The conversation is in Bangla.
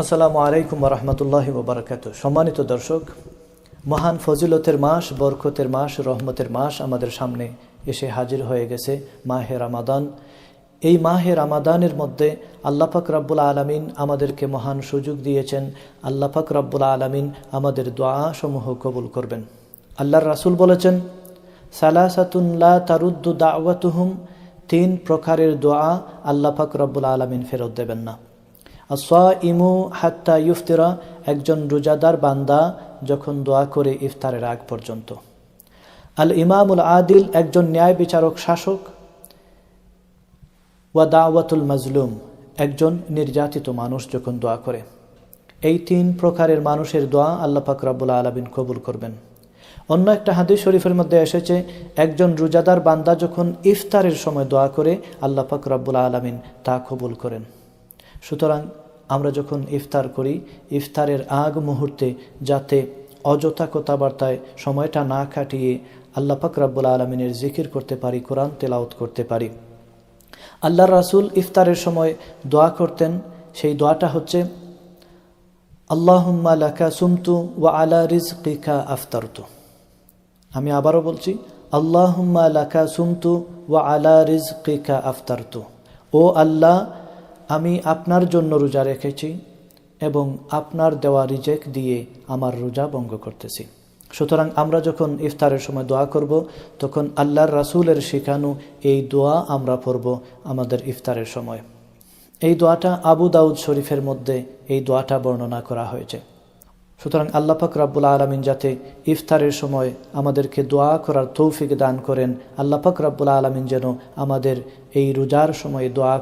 আসসালামু আলাইকুম রহমতুল্লাহ ওবরাকাত সম্মানিত দর্শক, মহান ফজিলতের মাস, বরকতের মাস, রহমতের মাস আমাদের সামনে এসে হাজির হয়ে গেছে মাহে রামাদান। এই মাহে রামাদানের মধ্যে আল্লাপাক রাব্বুল আলমিন আমাদেরকে মহান সুযোগ দিয়েছেন। আল্লাপাক রাব্বুল আলমিন আমাদের দোয়া সমূহ কবুল করবেন। আল্লাহর রাসুল বলেছেন সালাসাতুল্লাহ তারুদ্দু দাওয়াতুহুম, তিন প্রকারের দোয়া আল্লাপাক রাব্বুল আলমিন ফেরত দেবেন না। আসা ইমু হাত্তা ইফতিরা একজন রোজাদার বান্দা যখন দোয়া করে ইফতারের আগ পর্যন্ত। আল ইমামুল আদিল একজন ন্যায় বিচারক শাসক। ওয়া দাওয়াতুল মাজলুম, একজন নির্যাতিত মানুষ যখন দোয়া করে। এই তিন প্রকারের মানুষের দোয়া আল্লাহ পাক রাব্বুল আলমিন কবুল করবেন। অন্য একটা হাদিস শরীফের মধ্যে এসেছে, একজন রোজাদার বান্দা যখন ইফতারের সময় দোয়া করে, আল্লাহ পাক রাব্বুল আলমিন তা কবুল করেন। সুতরাং আমরা যখন ইফতার করি, ইফতারের আগ মুহূর্তে যাতে অযথা কথাবার্তায় সময়টা না কাটিয়ে আল্লাহ পাক রাব্বুল আলমিনের জিকির করতে পারি, কোরআন তেলাউত করতে পারি। আল্লাহ রাসুল ইফতারের সময় দোয়া করতেন। সেই দোয়াটা হচ্ছে, আল্লাহুম্মা লাকা সুমতু ওয়া আলা রিজকিকা আফতারতু। আমি আবারও বলছি, আল্লাহুম্মা লাকা সুমতু ওয়া আলা রিজকিকা আফতারতু। ও আল্লাহ আমি আপনার জন্য রোজা রেখেছি এবং আপনার দেওয়া রিজেক দিয়ে আমার রোজা ভঙ্গ করতেছি। সুতরাং আমরা যখন ইফতারের সময় দোয়া করব, তখন আল্লাহর রাসুলের শেখানো এই দোয়া আমরা পড়ব আমাদের ইফতারের সময়। এই দোয়াটা আবু দাউদ শরীফের মধ্যে এই দোয়াটা বর্ণনা করা হয়েছে। সুতরাং আল্লাপাক রাব্বুল আলমিন যাতে ইফতারের সময় আমাদেরকে দোয়া করার তৌফিক দান করেন আল্লাপাক রাব্বুল আলমিন যেন আমাদের এই রোজার সময় দোয়া